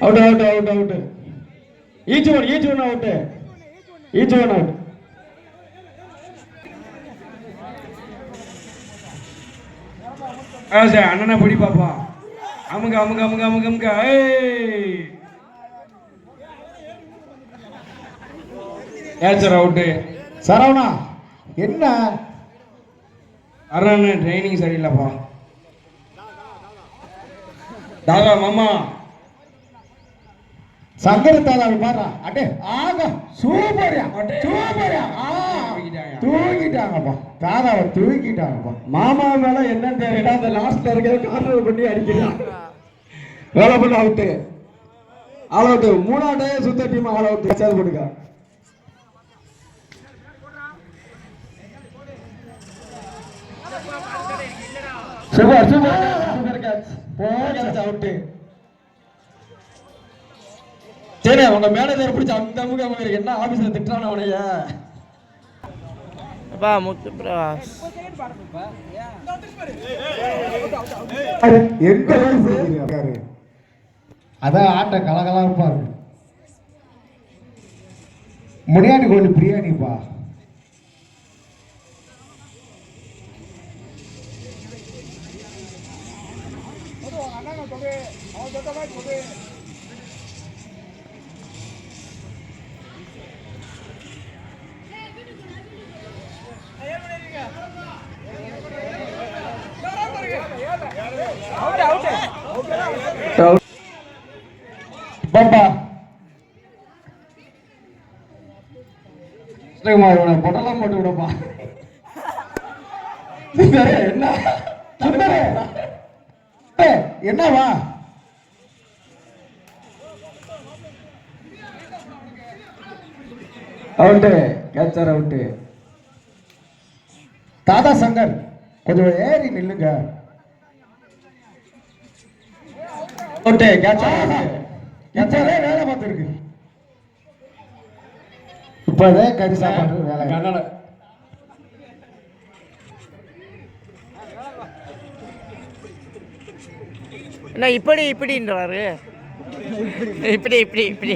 out out out out each one each one out each one out sir அண்ணனை பிடி பாப்பா அமுங்க அமுங்க அமுங்க அமுங்க அமுங்க ஏய் Eicher out Saravana என்ன அண்ணன் ட்ரைனிங் சரியில்லைப்பா தாதா மாமா. சங்கர தாதாவை பாரு அடே ஆக சூப்பர்யா சூப்பர்யா ஆ. தூக்கிட்டாங்கப்பா தாதாவை தூக்கிட்டாங்கப்பா. மாமா மேல என்ன தெரியல அந்த லாஸ்ட்ல இருக்கிற கார்னர் பண்ணி அடிக்கிறான் வேலை பண்ண அவுட்டு ஆல் அவுட்டு மூணாவது சுத்த டீம் ஆல் அவுட் சேர் போட்டுக்க. சூப்பர் சூப்பர் சூப்பர் கேட்ச் போச்சு அவுட்டு சரி உங்க மேனேஜர் பிடிச்ச அந்த முக முக என்ன ஆபீஸ்ல திட்டுறான அவனைய? அப்பா முத்து பிரகாஷ் இருக்காரு அதான் ஆட்ட கலகலப்பா இருக்கு முனியாண்டி கோழி பிரியாணிப்பா. பாப்பா. ஸ்ரீகுமார் இவனை பொட்டலாம் போட்டு விடப்பா. என்ன? என்னவா? அவுட்டு கேச்சர் அவுட்டு தாதா சங்கர் கொஞ்சம் ஏறி நில்லுங்க. அவுட்டு கேச்சர் எச்சரே வேலை பார்த்துருக்கு. இப்போதே கறி சாப்பாடு வேலை. என்ன இப்படி இப்படின்றாரு. இப்படி இப்படி இப்படி.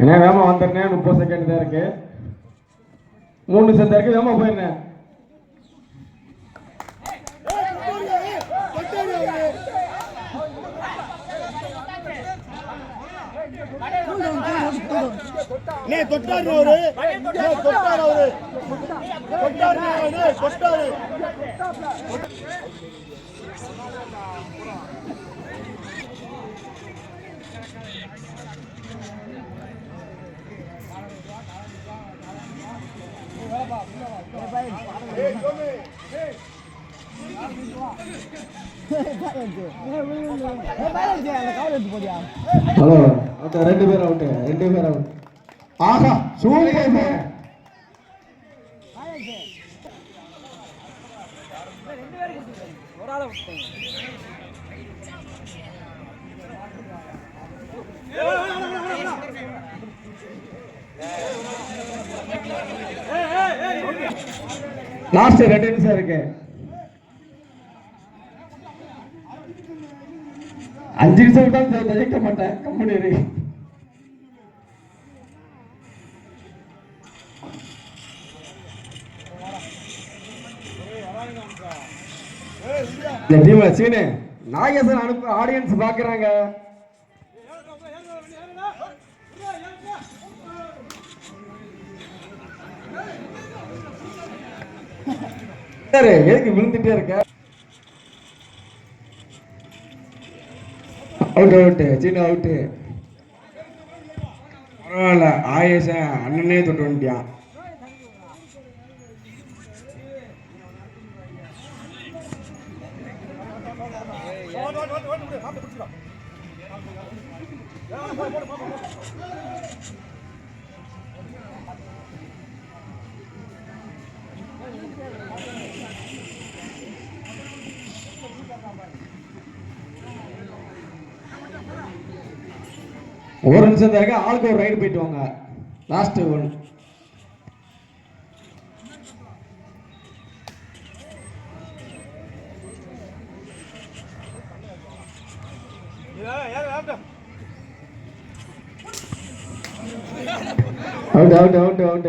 என்ன வேமா வந்துருந்தேன் முப்பது செகண்ட் தான் இருக்கு. மூணு தான் இருக்கு. வேமா போயிருந்தேன் நீ தொட்டாரு அவரு. தொட்டாரு அவரு. தொட்டாரு அவரு. தொட்டாரு. ஹலோ அந்த ரெண்டு பேர் அவுட்டு ரெண்டு பேர் அவுட் ஆஹா சூப்பர். லாஸ்ட் ரெண்டு நிமிஷம் இருக்கு. அஞ்சு நிமிஷம் விட்டாலும் ஜெயிக்க மாட்டேன். கம்பெனி இருக்கு இந்த டீம் சீனு நாகேசன் அனுப்ப ஆடியன்ஸ் பாக்குறாங்க. எதுக்கு விழுந்துட்டே இருக்க? அவுட் அவுட்டு சீனு அவுட்டு பரவாயில்ல ஆயேசன் அண்ணனே தொட்டு வந்துட்டியான். ஒரு நிமிஷம் தரக்க ஆளுக்கு ஒரு ரைடு போயிட்டு வாங்க. லாஸ்ட் ஒன் ஏ ஏ அவுட் அவுட் அவுட் அவுட்